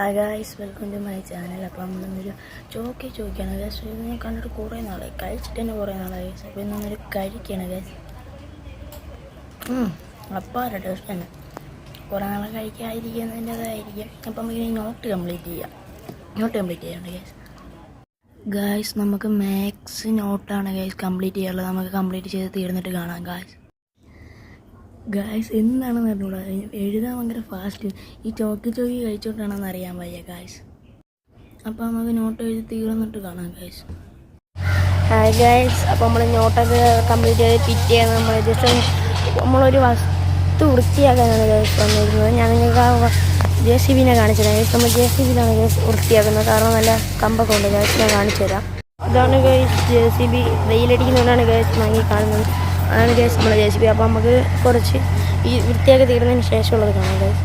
Hi guys welcome to my channel അപ്പോൾ നമ്മളൊന്നൊരു ചോക്കി ചോദിക്കുകയാണ്. ഗൈസ് ഇത് ഞാൻ കണ്ടിട്ട് കുറേ നാളായി. കഴിച്ചിട്ട് തന്നെ കുറേ നാളായി. ഗൈസ് അപ്പോൾ ഇന്നൊന്നൊരു കഴിക്കുകയാണ് ഗൈസ് അപ്പാര ടേസ്റ്റ് തന്നെ കുറേ നാളെ കഴിക്കാതിരിക്കുന്നതിന്റെതായിരിക്കും. അപ്പം നമുക്കിനി നോട്ട് കംപ്ലീറ്റ് ചെയ്യാം. നോട്ട് കംപ്ലീറ്റ് ചെയ്യാനുണ്ട് ഗൈസ് ഗായ്സ് നമുക്ക് മാത്സ് നോട്ടാണ് ഗൈസ് കംപ്ലീറ്റ് ചെയ്യാനുള്ളത്. നമുക്ക് കംപ്ലീറ്റ് ചെയ്ത് തീർന്നിട്ട് കാണാം ഗായ്സ് ഗായ്സ് എന്താണെന്ന് അറിഞ്ഞൂടാ? എഴുതാൻ ഭയങ്കര ഫാസ്റ്റ് ഈ ചോക്കി ചോക്കി കഴിച്ചോട്ടാണെന്ന് അറിയാൻ വയ്യ ഗായ്സ് അപ്പോൾ നമുക്ക് നോട്ട് എഴുതി തീർന്നിട്ട് കാണാം ഗായ്സ് ഹായ് ഗായ്സ് അപ്പോൾ നമ്മൾ നോട്ടൊക്കെ കംപ്ലീറ്റ് ചെയ്ത് പിറ്റേന്ന് നമ്മൾ ജസ്റ്റ് നമ്മളൊരു വസ്തു വൃത്തിയാക്കാനാണ് ഗായ്സ് വന്നിരുന്നത്. ഞാൻ നിങ്ങൾക്ക് ആ ജെ സി ബിനെ കാണിച്ചു തരാം. ഗൈസ് നമ്മൾ ജെ സി ബിയിലാണ് ഗൈസ് വൃത്തിയാക്കുന്നത്. കാരണം നല്ല കമ്പൊക്കെ ഉണ്ട് ഗൈസ് ഞാൻ കാണിച്ചു തരാം. അതാണ് ഗൈസ് ജെ സി ബി വെയിലടിക്കുന്നതുകൊണ്ടാണ് ഗൈസ് വാങ്ങി കാണുന്നത്. അതാണ് ഗ്യാസ് നമ്മൾ ജെ സി ബി അപ്പോൾ നമുക്ക് കുറച്ച് ഈ വൃത്തിയാക്കി തീർന്നതിന് ശേഷമുള്ളത് കാണാം ഗൈസ്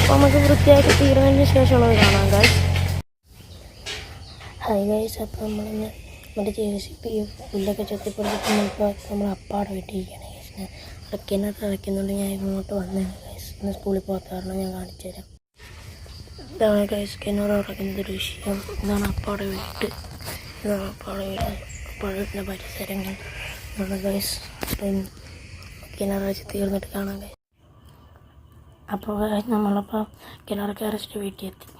അപ്പോൾ നമുക്ക് വൃത്തിയാക്കി തീർന്നതിന് ശേഷമുള്ളത് കാണാം ഗൈസ് ഹായ് ഗൈസ് അപ്പോൾ നമ്മളിന്ന് നമ്മുടെ ജെ സി ബി പുല്ലൊക്കെ ചെത്തിപ്പൊടിച്ചിട്ട് നമ്മളിപ്പോൾ നമ്മൾ അപ്പാടെ വിട്ടിരിക്കുകയാണ് ഗൈസ് ഞാൻ അവിടെ കിണറ്റ് ഇറക്കുന്നുണ്ട് ഞാൻ ഇങ്ങോട്ട് വന്നതാണ് ഗൈസ് ഇന്ന് സ്കൂളിൽ പോകാത്ത കാരണം ഞാൻ കാണിച്ചു തരാം. ഇതാണ് ഗൈസ് കിണറ് ഇറക്കുന്ന ദൃശ്യം ഇതാണ് അപ്പാടെ വീട്ട് ഇതാണ് അപ്പാടെ വീട് അപ്പാടെ വീട്ടിന്റെ പരിസരങ്ങൾ. കിണറച്ച് തീർന്നിട്ട് കാണാം ഗൈസ്. അപ്പോൾ നമ്മളപ്പോൾ കിണർ കയറിച്ചിട്ട് വീട്ടിൽ എത്തി